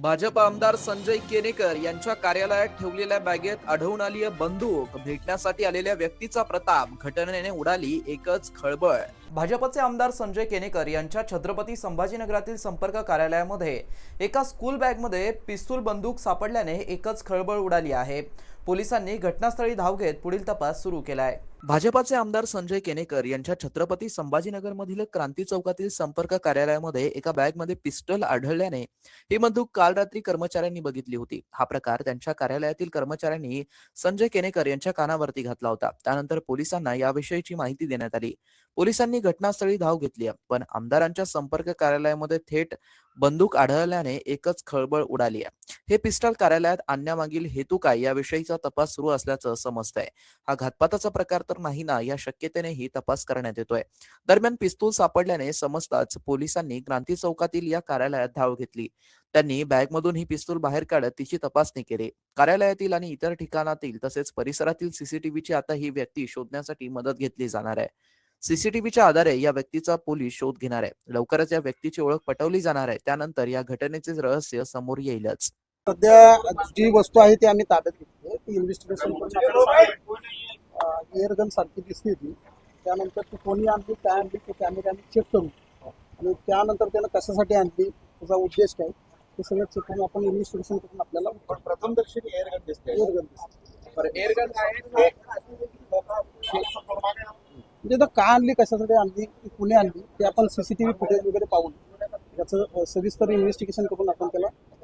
भाजप आमदार संजय केनेकर यांच्या कार्यालयात ठेवलेल्या बॅगेत आढळून आली बंदूक. भेटण्यासाठी आलेल्या व्यक्तीचा प्रताप घटनेने उडाली एकच खळबळ. भाजपचे आमदार संजय केनेकर यांच्या छत्रपती संभाजीनगरातील संपर्क कार्यालयामध्ये एका स्कूल बॅगमध्ये पिस्तूल बंदूक सापडल्याने एकच खळबळ उडाली आहे. पोलिसांनी घटनास्थळी धाव घेत पुढील तपास सुरू केलाय. भाजपाचे आमदार संजय केनेकर यांच्या छत्रपती संभाजीनगर मधील क्रांती चौकातील संपर्क कार्यालयामध्ये एका बॅगमध्ये पिस्टल आढळल्याने ही बंदूक काल रात्री कर्मचाऱ्यांनी बघितली होती. हा प्रकार त्यांच्या कार्यालयातील कर्मचाऱ्यांनी संजय केनेकर यांच्या कानावरती घातला होता. त्यानंतर पोलिसांना याविषयीची माहिती देण्यात आली. पोलिसांनी घटनास्थळी धाव घेतली पण आमदारांच्या संपर्क कार्यालयामध्ये थेट बंदूक आढळल्याने एकच खळबळ उडाली आहे. हे पिस्टल कार्यालयात आणण्यामागील हेतू काय? याविषयीचा तपास सुरू असल्याचं समजतंय हा घातपाताचा प्रकार तर नाही ना या शक्यतेनेही तपास करण्यात येतोय. दरम्यान पिस्तूल सापडल्याने समजताच पोलिसांनी क्रांती चौकातील या कार्यालयात धाव घेतली. त्यांनी बॅगमधून ही पिस्तूल बाहेर काढत तिची तपासणी केली. कार्यालयातील आणि इतर ठिकाणातील तसेच परिसरातील सीसीटीव्हीची आता ही व्यक्ती शोधण्यासाठी मदत घेतली जाणार आहे. सीसीटीव्हीच्या आधारे या व्यक्तीचा पोलीस शोध घेणार आहे. लवकरच या व्यक्तीची ओळख पटवली जाणार आहे. त्यानंतर या घटनेचे रहस्य समोर येईलच. सध्या जी वस्तू आहे ती आम्ही ताब्यात घेतली ती इन्व्हेस्टिगेशन एअरगन सारखी दिसली ती त्यानंतर ती कोणी आणली काय आणली ते कॅमेऱ्याने चेक करू आणि त्यानंतर त्यानं कशासाठी आणली त्याचा उद्देश काय ते सगळं चेक करून आपण इन्व्हेस्टिगेशन करून आपल्याला पण प्रथम दर्शनी एअरगन दिसते एअरगन दिसते एअरगन म्हणजे का आणली कशासाठी आणली ती कुणी आणली ते आपण सीसीटीव्ही फुटेज वगैरे पाहून. त्याचं सविस्तर इन्व्हेस्टिगेशन करून आपण त्याला.